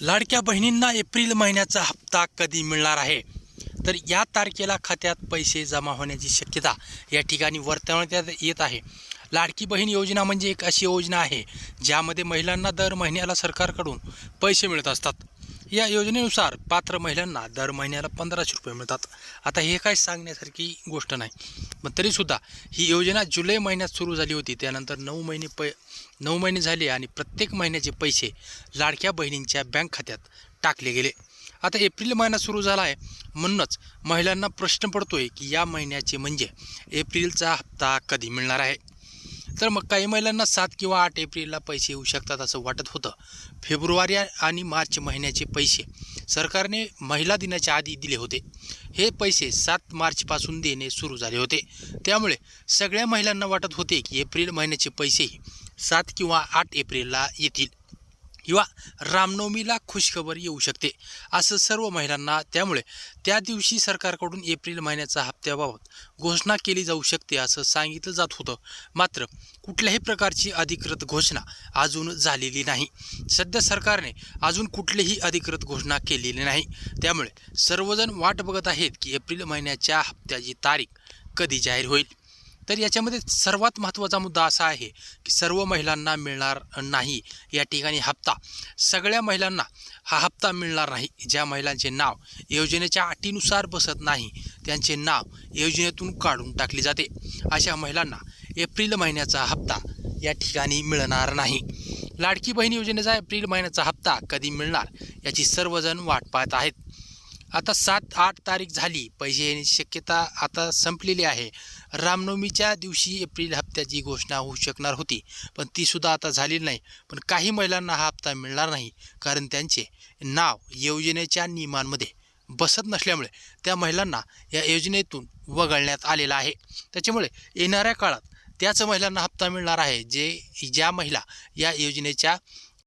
लाडक्या बहिणींना एप्रिल महिन्याचा हप्ता कधी मिळणार आहे? तर या तारखेला खात्यात पैसे जमा होण्याची शक्यता या ठिकाणी वर्तवण्यात येत आहे. लाडकी बहीण योजना म्हणजे एक अशी योजना आहे ज्यामध्ये महिलांना दर महिन्याला सरकारकडून पैसे मिळत असतात. या योजनेनुसार पात्र महिलांना दर महिन्याला पंधराशे रुपये मिळतात. आता हे काय सांगण्यासारखी गोष्ट नाही. पण तरीसुद्धा ही योजना जुलै महिन्यात सुरू झाली होती. त्यानंतर नऊ महिने पै नऊ महिने झाले आणि प्रत्येक महिन्याचे पैसे लाडक्या बहिणींच्या बँक खात्यात टाकले गेले. आता एप्रिल महिना सुरू झाला आहे म्हणूनच महिलांना प्रश्न पडतोय की या महिन्याचे म्हणजे एप्रिलचा हप्ता कधी मिळणार आहे? तर मग काही महिलांना सात किंवा आठ एप्रिलला पैसे येऊ शकतात असं वाटत होतं. फेब्रुवारी आणि मार्च महिन्याचे पैसे सरकारने महिला दिनाच्या आधी दिले होते. हे पैसे सात मार्चपासून देणे सुरू झाले होते. त्यामुळे सगळ्या महिलांना वाटत होते की एप्रिल महिन्याचे पैसेही सात किंवा आठ एप्रिलला येतील. किंवा रामनवमीला खुशखबर येऊ शकते. असं सर्व महिलांना त्यामुळे त्या दिवशी सरकारकडून एप्रिल महिन्याचा हप्त्याबाबत घोषणा केली जाऊ शकते असं सांगितलं जात होतं. मात्र कुठल्याही प्रकारची अधिकृत घोषणा अजून झालेली नाही. सध्या सरकारने अजून कुठलीही अधिकृत घोषणा केलेली नाही. त्यामुळे सर्वजण वाट बघत आहेत की एप्रिल महिन्याच्या हप्त्याची तारीख कधी जाहीर होईल. तर याच्यामध्ये सर्वात महत्त्वाचा मुद्दा असा आहे की सर्व महिलांना मिळणार नाही. या ठिकाणी हप्ता. सगळ्या महिलांना हा हप्ता मिळणार नाही. ज्या महिलांचे नाव योजनेच्या अटीनुसार बसत नाही त्यांचे नाव योजनेतून काढून टाकले जाते. अशा महिलांना एप्रिल महिन्याचा हप्ता या ठिकाणी मिळणार नाही. लाडकी बहीण योजनेचा एप्रिल महिन्याचा हप्ता कधी मिळणार याची सर्वजण वाट पाहत आहेत. आता सात आठ तारीख झाली. पैसे येण्याची शक्यता आता संपलेली आहे. रामनवमीच्या दिवशी एप्रिल हप्त्याची घोषणा होऊ शकणार होती पण तीसुद्धा आता झालेली नाही. पण काही महिलांना हा हप्ता मिळणार नाही कारण त्यांचे नाव योजनेच्या नियमांमध्ये बसत नसल्यामुळे त्या महिलांना या योजनेतून वगळण्यात आलेलं आहे. त्याच्यामुळे येणाऱ्या काळात त्याच महिलांना हप्ता मिळणार आहे जे ज्या महिला या योजनेच्या